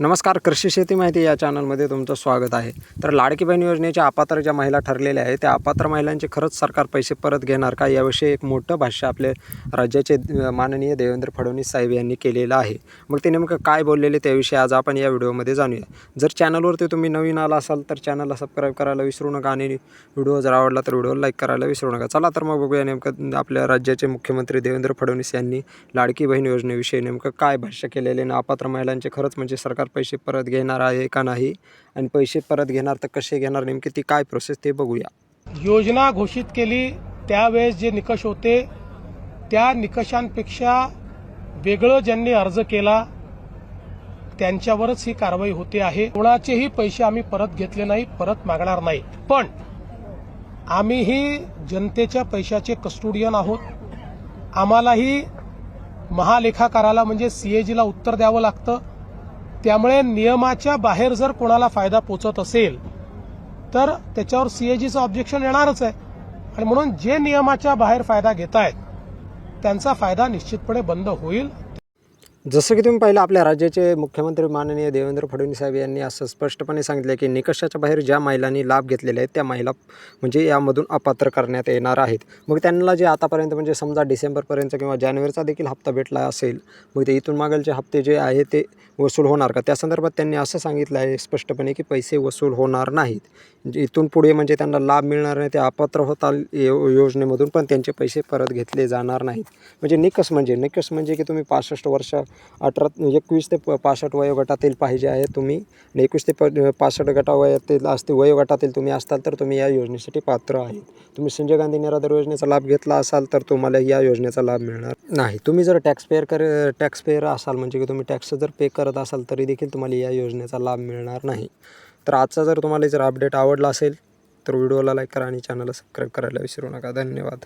नमस्कार कृषी शेती माहिती या चॅनलमध्ये तुमचं स्वागत आहे. तर लाडकी बहीण योजनेच्या अपात्र ज्या महिला ठरलेल्या आहेत त्या अपात्र महिलांचे खरंच सरकार पैसे परत घेणार का? याविषयी एक मोठं भाष्य आपले राज्याचे माननीय देवेंद्र फडणवीस साहेब यांनी केलेलं आहे. मग ते नेमकं काय बोललेले त्याविषयी आज आपण या व्हिडिओमध्ये जाणूया. जर चॅनलवरती तुम्ही नवीन आला असाल तर चॅनलला सबस्क्राईब करायला विसरू नका आणि व्हिडिओ जर आवडला तर व्हिडिओला लाईक करायला विसरू नका. चला तर मग बघूया नेमकं आपल्या राज्याचे मुख्यमंत्री देवेंद्र फडणवीस यांनी लाडकी बहीण योजनेविषयी नेमकं काय भाष्य केलेले आणि अपात्र महिलांचे खरंच म्हणजे सरकार पैसे परत घेणार आहे का नाही? आणि पैसे परत घेणार तर कसे घेणार? नेमकी ती काय प्रोसेस ते बघूया. योजना घोषित केली त्यावेळेस जे निकष होते त्या निकषांपेक्षा वेगळं ज्यांनी अर्ज केला त्यांच्यावरच ही कारवाई होते आहे. कोणाचेही पैसे आम्ही परत घेतले नाही परत मागणार नाही. पण आम्हीही जनतेच्या पैशाचे कस्टोडियन आहोत. आम्हालाही महालेखाकाराला म्हणजे सीएजीला उत्तर द्यावं लागतं. त्यामुळे नियमाच्या बाहेर जर कोणाला फायदा पोचत असेल तर त्याच्यावर सीएजीचं ऑब्जेक्शन येणारच आहे. आणि म्हणून जे नियमाच्या बाहेर फायदा घेत आहेत त्यांचा फायदा निश्चितपणे बंद होईल. जसं की तुम्ही पाहिलं आपल्या राज्याचे मुख्यमंत्री माननीय देवेंद्र फडणवीस साहेब यांनी असं स्पष्टपणे सांगितलं की निकषाच्या बाहेर ज्या महिलांनी लाभ घेतलेले आहेत त्या महिला म्हणजे यामधून अपात्र करण्यात येणार आहेत. मग त्यांना जे आतापर्यंत म्हणजे समजा डिसेंबरपर्यंत किंवा जानेवारीचा देखील हप्ता भेटला असेल मग ते इथून मागलचे हप्ते जे आहे ते वसूल होणार का? त्या संदर्भात त्यांनी असं सांगितलं आहे स्पष्टपणे की पैसे वसूल होणार नाहीत. म्हणजे इथून पुढे म्हणजे त्यांना लाभ मिळणार नाही ते अपात्र होताल योजनेमधून पण त्यांचे पैसे परत घेतले जाणार नाहीत. म्हणजे निकष म्हणजे निकष म्हणजे की तुम्ही पासष्ट वर्ष अठरा एकवीस ते प पासष्ट वयोगटातील पाहिजे आहे तुम्ही. एकवीस ते प पासष्ट गटा वयातील असते वयोगटातील तुम्ही असताल तर तुम्ही या योजनेसाठी पात्र आहे तुम्ही संजय गांधी निराधार योजनेचा लाभ घेतला असाल तर तुम्हाला या योजनेचा लाभ मिळणार नाही. तुम्ही जर टॅक्स पेअर कर टॅक्स पेअर असाल म्हणजे की तुम्ही टॅक्स जर पे करत असाल तरी देखील तुम्हाला या योजनेचा लाभ मिळणार नाही. तर आजचा जर तुम्हाला जर अपडेट आवडला असेल तर व्हिडिओला लाईक करा आणि चॅनलला सबस्क्राईब करायला विसरू नका. धन्यवाद.